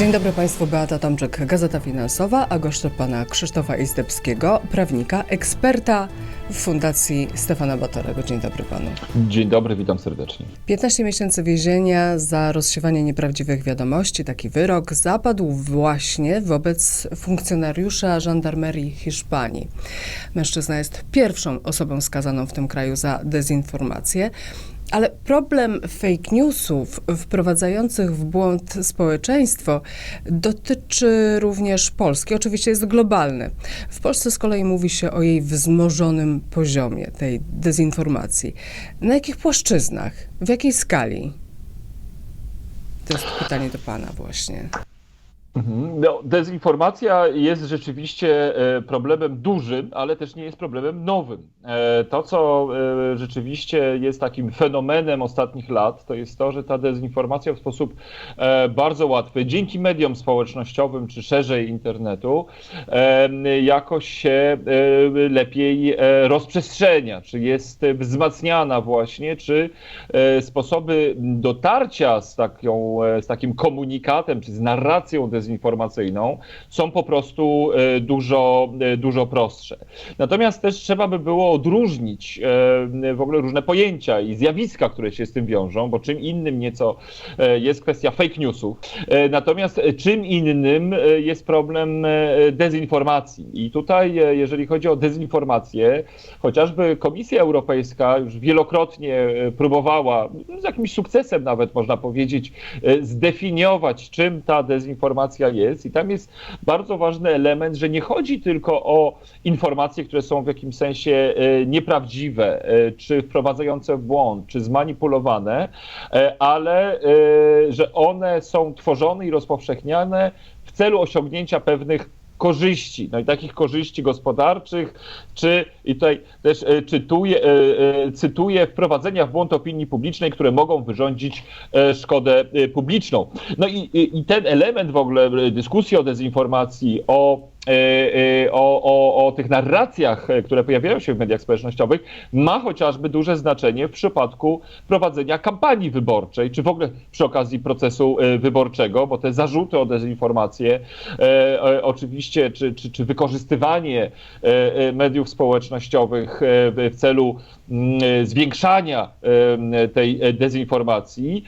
Dzień dobry Państwu, Beata Tomczyk, Gazeta Finansowa, a goszczę pana Krzysztofa Izdebskiego, prawnika, eksperta w Fundacji Stefana Batorego. Dzień dobry panu. Dzień dobry, witam serdecznie. 15 miesięcy więzienia za rozsiewanie nieprawdziwych wiadomości. Taki wyrok zapadł właśnie wobec funkcjonariusza żandarmerii Hiszpanii. Mężczyzna jest pierwszą osobą skazaną w tym kraju za dezinformację. Ale problem fake newsów wprowadzających w błąd społeczeństwo dotyczy również Polski. Oczywiście jest globalny. W Polsce z kolei mówi się o jej wzmożonym poziomie tej dezinformacji. Na jakich płaszczyznach? W jakiej skali? To jest pytanie do Pana właśnie. Mhm. No, dezinformacja jest rzeczywiście e, problemem dużym, ale też nie jest problemem nowym. E, To, co e, rzeczywiście jest takim fenomenem ostatnich lat, to jest to, że ta dezinformacja w sposób bardzo łatwy, dzięki mediom społecznościowym czy szerzej internetu, jakoś się lepiej rozprzestrzenia, czy jest wzmacniana właśnie, czy sposoby dotarcia z, taką, z takim komunikatem, czy z narracją dezinformacyjną są po prostu e, dużo, e, dużo prostsze. Natomiast też trzeba by było odróżnić e, w ogóle różne pojęcia i zjawiska, które się z tym wiążą, bo czym innym nieco jest kwestia fake newsów, natomiast czym innym jest problem dezinformacji. I tutaj, jeżeli chodzi o dezinformację, chociażby Komisja Europejska już wielokrotnie próbowała, z jakimś sukcesem nawet można powiedzieć, zdefiniować, czym ta dezinformacja jest. I tam jest bardzo ważny element, że nie chodzi tylko o informacje, które są w jakimś sensie e, nieprawdziwe, e, czy wprowadzające w błąd, czy zmanipulowane, e, ale że one są tworzone i rozpowszechniane w celu osiągnięcia pewnych korzyści, no i takich korzyści gospodarczych, czy i tutaj też e, czytuję, e, e, cytuję wprowadzenia w błąd opinii publicznej, które mogą wyrządzić szkodę publiczną. No i, i, ten element w ogóle dyskusji o dezinformacji, o o, o, o tych narracjach, e, które pojawiają się w mediach społecznościowych, ma chociażby duże znaczenie w przypadku prowadzenia kampanii wyborczej, czy w ogóle przy okazji procesu wyborczego, bo te zarzuty o dezinformację, oczywiście, czy, czy, czy wykorzystywanie mediów społecznościowych w celu zwiększania e, tej e, dezinformacji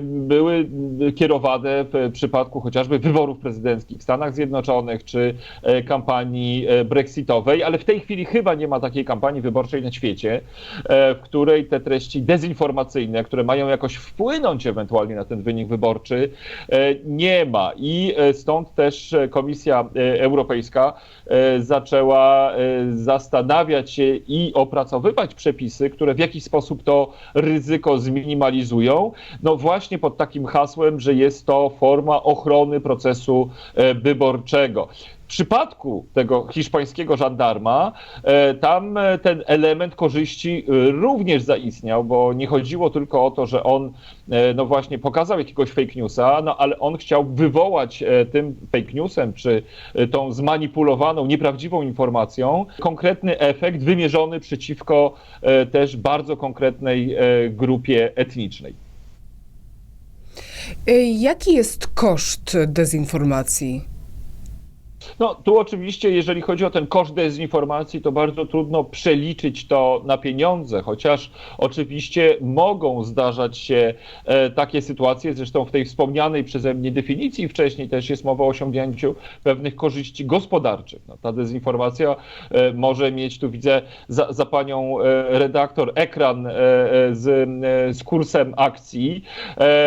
były kierowane w przypadku chociażby wyborów prezydenckich w Stanach Zjednoczonych czy e, kampanii e, brexitowej, ale w tej chwili chyba nie ma takiej kampanii wyborczej na świecie, w której te treści dezinformacyjne, które mają jakoś wpłynąć ewentualnie na ten wynik wyborczy, nie ma. I stąd też Komisja Europejska zaczęła zastanawiać się i opracowywać przepisy, które w jakiś sposób to ryzyko zminimalizują. No właśnie pod takim hasłem, że jest to forma ochrony procesu e, wyborczego. Przypadku tego hiszpańskiego żandarma, e, tam e, ten element korzyści e, również zaistniał, bo nie chodziło tylko o to, że on no właśnie pokazał jakiegoś fake newsa, no ale on chciał wywołać tym fake newsem, czy tą zmanipulowaną, nieprawdziwą informacją konkretny efekt wymierzony przeciwko też bardzo konkretnej grupie etnicznej. Jaki jest koszt dezinformacji? No, tu oczywiście, jeżeli chodzi o ten koszt dezinformacji, to bardzo trudno przeliczyć to na pieniądze, chociaż oczywiście mogą zdarzać się e, takie sytuacje, zresztą w tej wspomnianej przeze mnie definicji wcześniej też jest mowa o osiągnięciu pewnych korzyści gospodarczych. No, ta dezinformacja e, może mieć, tu widzę za, za panią e, redaktor ekran z, z kursem akcji,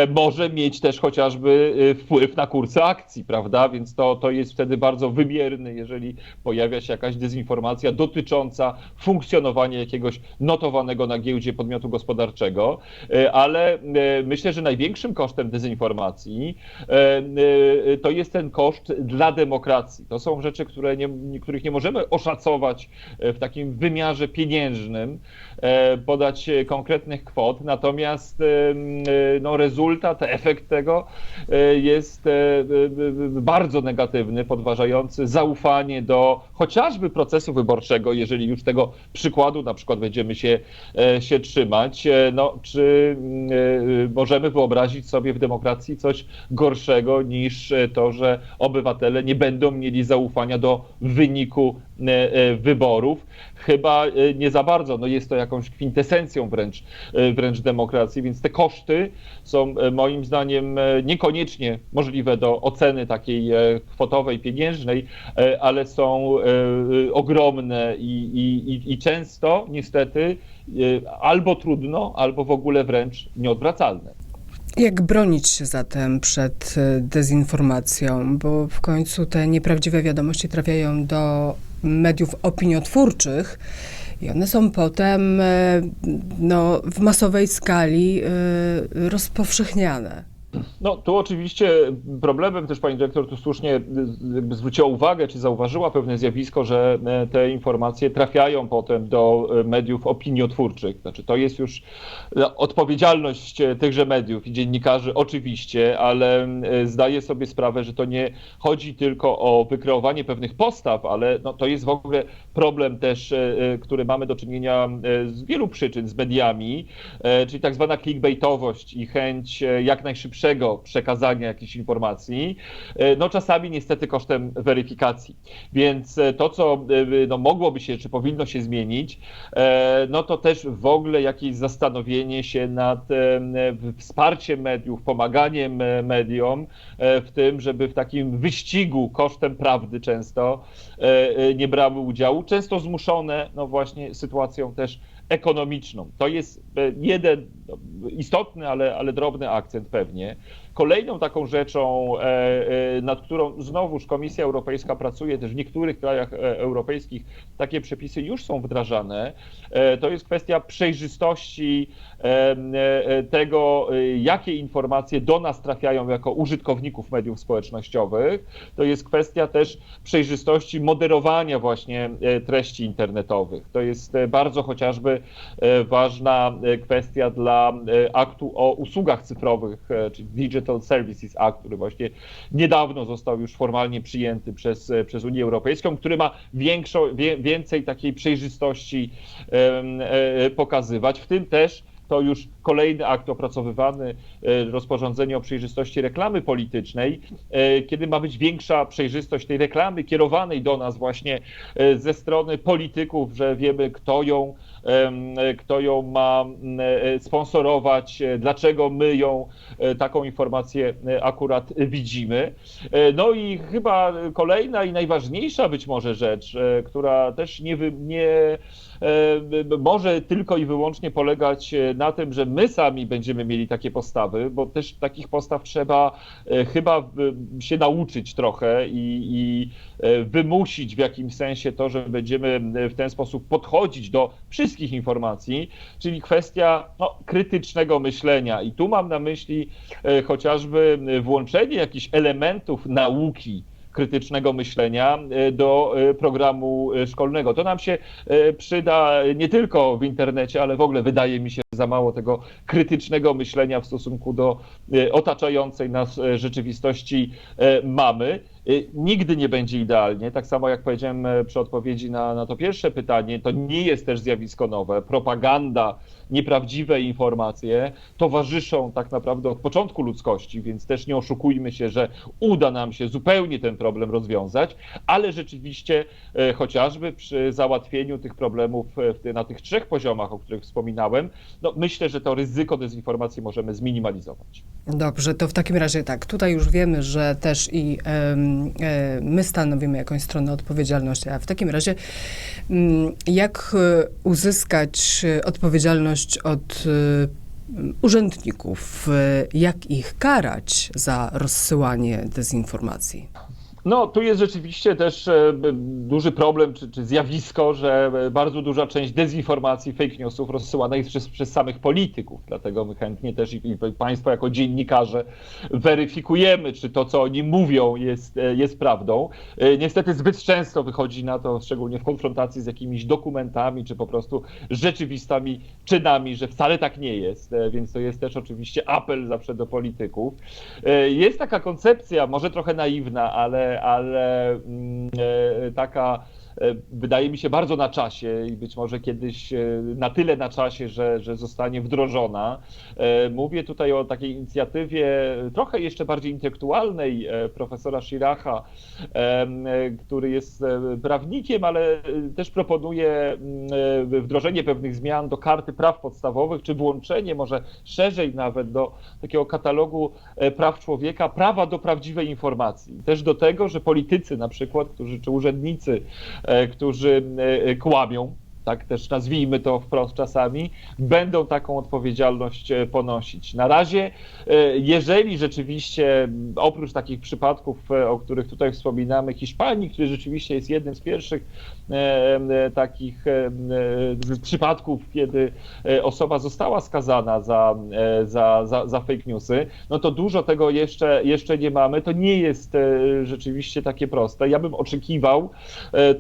może mieć też chociażby wpływ na kursy akcji, prawda? Więc to, to jest wtedy bardzo wymierny, jeżeli pojawia się jakaś dezinformacja dotycząca funkcjonowania jakiegoś notowanego na giełdzie podmiotu gospodarczego, E, ale e, myślę, że największym kosztem dezinformacji e, to jest ten koszt dla demokracji. To są rzeczy, które nie, których nie możemy oszacować w takim wymiarze pieniężnym, podać konkretnych kwot, natomiast no, rezultat, efekt tego jest bardzo negatywny, podważający zaufanie do chociażby procesu wyborczego, jeżeli już tego przykładu na przykład będziemy się, e, się trzymać. E, No, czy mm, e, możemy wyobrazić sobie w demokracji coś gorszego niż to, że obywatele nie będą mieli zaufania do wyniku wyborów? Chyba nie za bardzo. No jest to jakąś kwintesencją wręcz, wręcz demokracji, więc te koszty są moim zdaniem niekoniecznie możliwe do oceny takiej kwotowej, pieniężnej, e, ale są e, ogromne i, i, i- często niestety e, albo trudno, albo w ogóle wręcz nieodwracalne. Jak bronić się zatem przed dezinformacją, bo w końcu te nieprawdziwe wiadomości trafiają do mediów opiniotwórczych i one są potem no, w masowej skali rozpowszechniane. No tu oczywiście problemem też pani dyrektor tu słusznie zwróciła uwagę, czy zauważyła pewne zjawisko, że e, te informacje trafiają potem do e, mediów opiniotwórczych. Znaczy to jest już e, odpowiedzialność tychże mediów i dziennikarzy oczywiście, ale zdaję sobie sprawę, że to nie chodzi tylko o wykreowanie pewnych postaw, ale no, to jest w ogóle problem też, który mamy do czynienia z wielu przyczyn z mediami, czyli tak zwana clickbaitowość i chęć jak najszybszego przekazania jakichś informacji, e, no czasami niestety kosztem weryfikacji. Więc e, to, co e, no, mogłoby się, czy powinno się zmienić, no to też w ogóle jakieś zastanowienie się nad wsparciem mediów, pomaganiem mediom w tym, żeby w takim wyścigu kosztem prawdy często nie brały udziału, często zmuszone, no właśnie sytuacją też ekonomiczną. To jest e, jeden no, istotny, ale, ale drobny akcent pewnie. Kolejną taką rzeczą, e, e, nad którą znowuż Komisja Europejska pracuje, też w niektórych krajach e, europejskich takie przepisy już są wdrażane, to jest kwestia przejrzystości tego, jakie informacje do nas trafiają jako użytkowników mediów społecznościowych. To jest kwestia też przejrzystości moderowania właśnie treści internetowych. To jest bardzo chociażby ważna kwestia dla aktu o usługach cyfrowych, czyli Digital Services Act, który właśnie niedawno został już formalnie przyjęty przez, e, przez Unię Europejską, który ma większą, wie, więcej takiej przejrzystości em, e, pokazywać, w tym też to już kolejny akt opracowywany, e, rozporządzenie o przejrzystości reklamy politycznej, e, kiedy ma być większa przejrzystość tej reklamy kierowanej do nas właśnie e, ze strony polityków, że wiemy kto ją, e, kto ją ma sponsorować, e, dlaczego my ją, e, taką informację e, akurat widzimy. No i chyba kolejna i najważniejsza być może rzecz, która też nie, nie może tylko i wyłącznie polegać na tym, że my sami będziemy mieli takie postawy, bo też takich postaw trzeba chyba się nauczyć trochę i, i wymusić w jakimś sensie to, że będziemy w ten sposób podchodzić do wszystkich informacji, czyli kwestia no, krytycznego myślenia. I tu mam na myśli e, chociażby włączenie jakichś elementów nauki krytycznego myślenia e, do e, programu e, szkolnego. To nam się e, przyda nie tylko w internecie, ale w ogóle wydaje mi się za mało tego krytycznego myślenia w stosunku do e, otaczającej nas e, rzeczywistości e, mamy. E, Nigdy nie będzie idealnie. Tak samo jak powiedziałem e, przy odpowiedzi na, na to pierwsze pytanie, to nie jest też zjawisko nowe. Propaganda, nieprawdziwe informacje towarzyszą tak naprawdę od początku ludzkości, więc też nie oszukujmy się, że uda nam się zupełnie ten problem rozwiązać, ale rzeczywiście e, chociażby przy załatwieniu tych problemów e, na tych trzech poziomach, o których wspominałem, no myślę, że to ryzyko dezinformacji możemy zminimalizować. Dobrze, to w takim razie tak, tutaj już wiemy, że też i my stanowimy jakąś stronę odpowiedzialności, a w takim razie mm, jak e, uzyskać e, odpowiedzialność od e, urzędników, e, jak ich karać za rozsyłanie dezinformacji? No, tu jest rzeczywiście też e, duży problem, czy, czy zjawisko, że e, bardzo duża część dezinformacji, fake newsów rozsyłana jest przez, przez samych polityków. Dlatego my chętnie też i, i Państwo jako dziennikarze weryfikujemy, czy to, co oni mówią, jest, e, jest prawdą. Niestety zbyt często wychodzi na to, szczególnie w konfrontacji z jakimiś dokumentami, czy po prostu rzeczywistymi czynami, że wcale tak nie jest. Więc to jest też oczywiście apel zawsze do polityków. Jest taka koncepcja, może trochę naiwna, ale ale mm, e, taka wydaje mi się bardzo na czasie i być może kiedyś e, na tyle na czasie, że, że zostanie wdrożona. E, Mówię tutaj o takiej inicjatywie trochę jeszcze bardziej intelektualnej e, profesora Shiracha, e, który jest e, prawnikiem, ale e, też proponuje e, wdrożenie pewnych zmian do karty praw podstawowych, czy włączenie może szerzej nawet do takiego katalogu e, praw człowieka, prawa do prawdziwej informacji. Też do tego, że politycy na przykład, którzy, czy urzędnicy, e, którzy e, kłamią, tak też nazwijmy to wprost czasami, będą taką odpowiedzialność e, ponosić. Na razie, e, jeżeli rzeczywiście oprócz takich przypadków, e, o których tutaj wspominamy, Hiszpanii, który rzeczywiście jest jednym z pierwszych takich przypadków, kiedy osoba została skazana za, za, za, za fake newsy, no to dużo tego jeszcze, jeszcze nie mamy. To nie jest rzeczywiście takie proste. Ja bym oczekiwał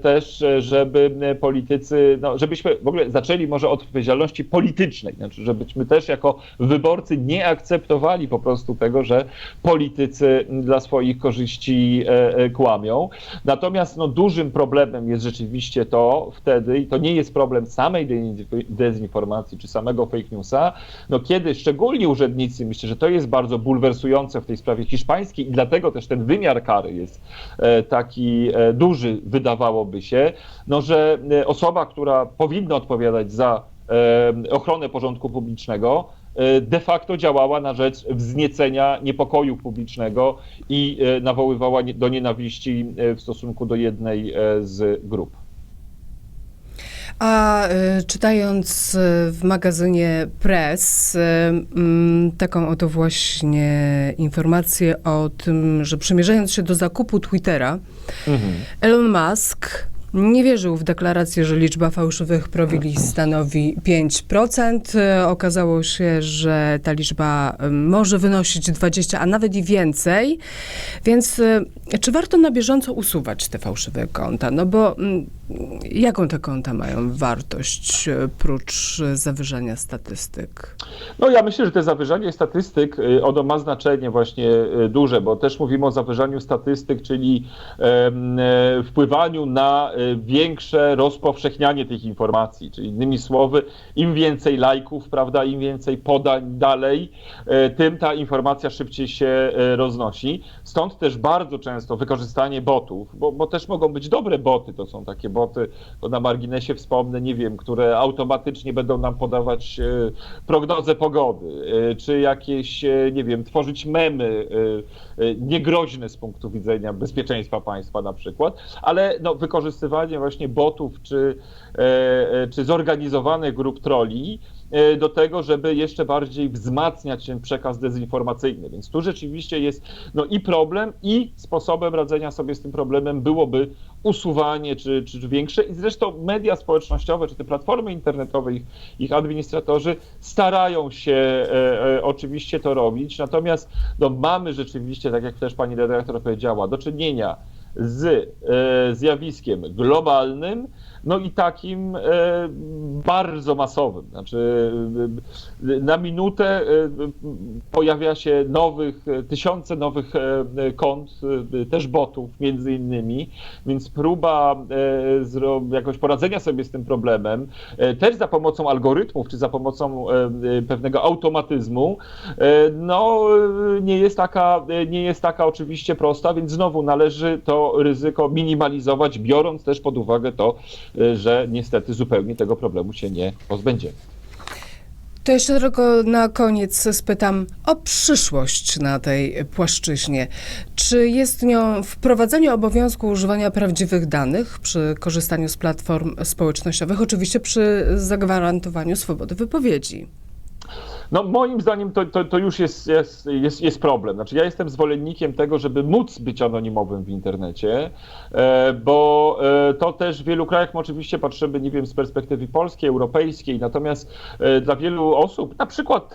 też, żeby politycy, no, żebyśmy w ogóle zaczęli może od odpowiedzialności politycznej, znaczy, żebyśmy też jako wyborcy nie akceptowali po prostu tego, że politycy dla swoich korzyści e, e, kłamią. Natomiast no, dużym problemem jest rzeczywiście to wtedy, i to nie jest problem samej de- dezinformacji czy samego fake newsa, no kiedy szczególnie urzędnicy, myślę, że to jest bardzo bulwersujące w tej sprawie hiszpańskiej i dlatego też ten wymiar kary jest e, taki duży, wydawałoby się, no że osoba, która powinna odpowiadać za ochronę porządku publicznego, e, de facto działała na rzecz wzniecenia niepokoju publicznego i e, nawoływała do nienawiści e, w stosunku do jednej z grup. A czytając w magazynie Press mm, taką oto właśnie informację o tym, że przymierzając się do zakupu Twittera, Elon Musk nie wierzył w deklarację, że liczba fałszywych profili stanowi 5%. E, Okazało się, że ta liczba e, może wynosić 20, a nawet i więcej. Więc e, czy warto na bieżąco usuwać te fałszywe konta? No bo mm, jaką te konta mają wartość prócz zawyżania statystyk? No ja myślę, że te zawyżanie statystyk, ono ma znaczenie właśnie duże, bo też mówimy o zawyżaniu statystyk, czyli wpływaniu na większe rozpowszechnianie tych informacji, czyli innymi słowy, im więcej lajków, prawda, im więcej podań dalej, e, tym ta informacja szybciej się e, roznosi. Stąd też bardzo często wykorzystanie botów, bo, bo też mogą być dobre boty, to są takie boty, to na marginesie wspomnę, nie wiem, które automatycznie będą nam podawać e, prognozę pogody, czy jakieś, nie wiem, tworzyć memy niegroźne z punktu widzenia bezpieczeństwa państwa na przykład, ale no, wykorzystywanie właśnie botów czy, e, e, czy zorganizowanych grup troli e, do tego, żeby jeszcze bardziej wzmacniać ten przekaz dezinformacyjny. Więc tu rzeczywiście jest no, i problem, i sposobem radzenia sobie z tym problemem byłoby usuwanie czy, czy, większe. I zresztą media społecznościowe, czy te platformy internetowe, ich, ich administratorzy starają się e, e, oczywiście to robić. Natomiast no, mamy rzeczywiście, tak jak też pani redaktor powiedziała, do czynienia z e, zjawiskiem globalnym, no i takim e, bardzo masowym. Znaczy e, na minutę e, pojawia się nowych, e, tysiące nowych e, kont, e, też botów między innymi, więc próba e, jakoś poradzenia sobie z tym problemem, e, też za pomocą algorytmów, czy za pomocą e, e, pewnego automatyzmu, e, no e, nie jest taka, e, nie jest taka oczywiście prosta, więc znowu należy to ryzyko minimalizować, biorąc też pod uwagę to, e, że niestety zupełnie tego problemu się nie pozbędziemy. To jeszcze tylko na koniec spytam o przyszłość na tej płaszczyźnie. Czy jest nią wprowadzenie obowiązku używania prawdziwych danych przy korzystaniu z platform społecznościowych, oczywiście przy zagwarantowaniu swobody wypowiedzi? No moim zdaniem to, to, to już jest, jest, jest, jest problem. Znaczy ja jestem zwolennikiem tego, żeby móc być anonimowym w internecie, e, bo e, to też w wielu krajach oczywiście patrzymy, nie wiem, z perspektywy polskiej, europejskiej, natomiast e, dla wielu osób, na przykład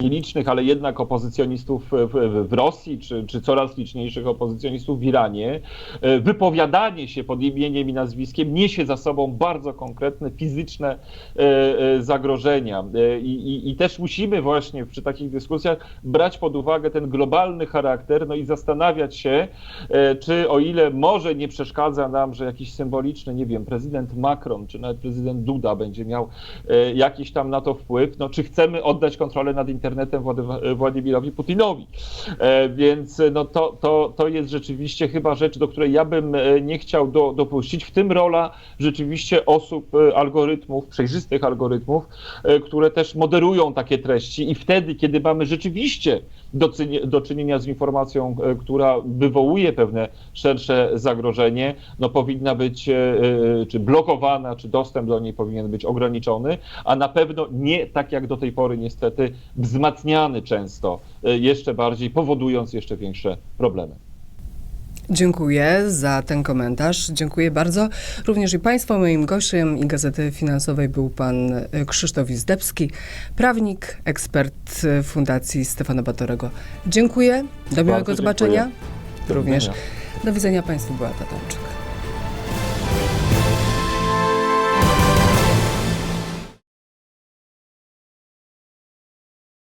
nielicznych, ale jednak opozycjonistów w, w, Rosji, czy, czy coraz liczniejszych opozycjonistów w Iranie, wypowiadanie się pod imieniem i nazwiskiem niesie za sobą bardzo konkretne fizyczne zagrożenia. I, i, I, I też musimy właśnie przy takich dyskusjach brać pod uwagę ten globalny charakter, no i zastanawiać się, e, czy o ile może nie przeszkadza nam, że jakiś symboliczny, nie wiem, prezydent Macron, czy nawet prezydent Duda będzie miał e, jakiś tam na to wpływ, no czy chcemy oddać kontrolę nad internetem Władimirowi Putinowi. E, Więc no to, to, to jest rzeczywiście chyba rzecz, do której ja bym nie chciał do, dopuścić, w tym rola rzeczywiście osób, algorytmów, przejrzystych algorytmów, które też moderują takie treści i wtedy, kiedy mamy rzeczywiście do, do czynienia z informacją, e, która wywołuje pewne szersze zagrożenie, no powinna być e, e, czy blokowana, czy dostęp do niej powinien być ograniczony, a na pewno nie tak jak do tej pory niestety wzmacniany często jeszcze bardziej, powodując jeszcze większe problemy. Dziękuję za ten komentarz. Dziękuję bardzo. Również i Państwu. Moim gościem i Gazety Finansowej był pan y, Krzysztof Izdebski, prawnik, ekspert y, Fundacji Stefana Batorego. Dziękuję. Do miłego zobaczenia. dziękuję. Również. Do widzenia Państwu, Beata Tomczyk.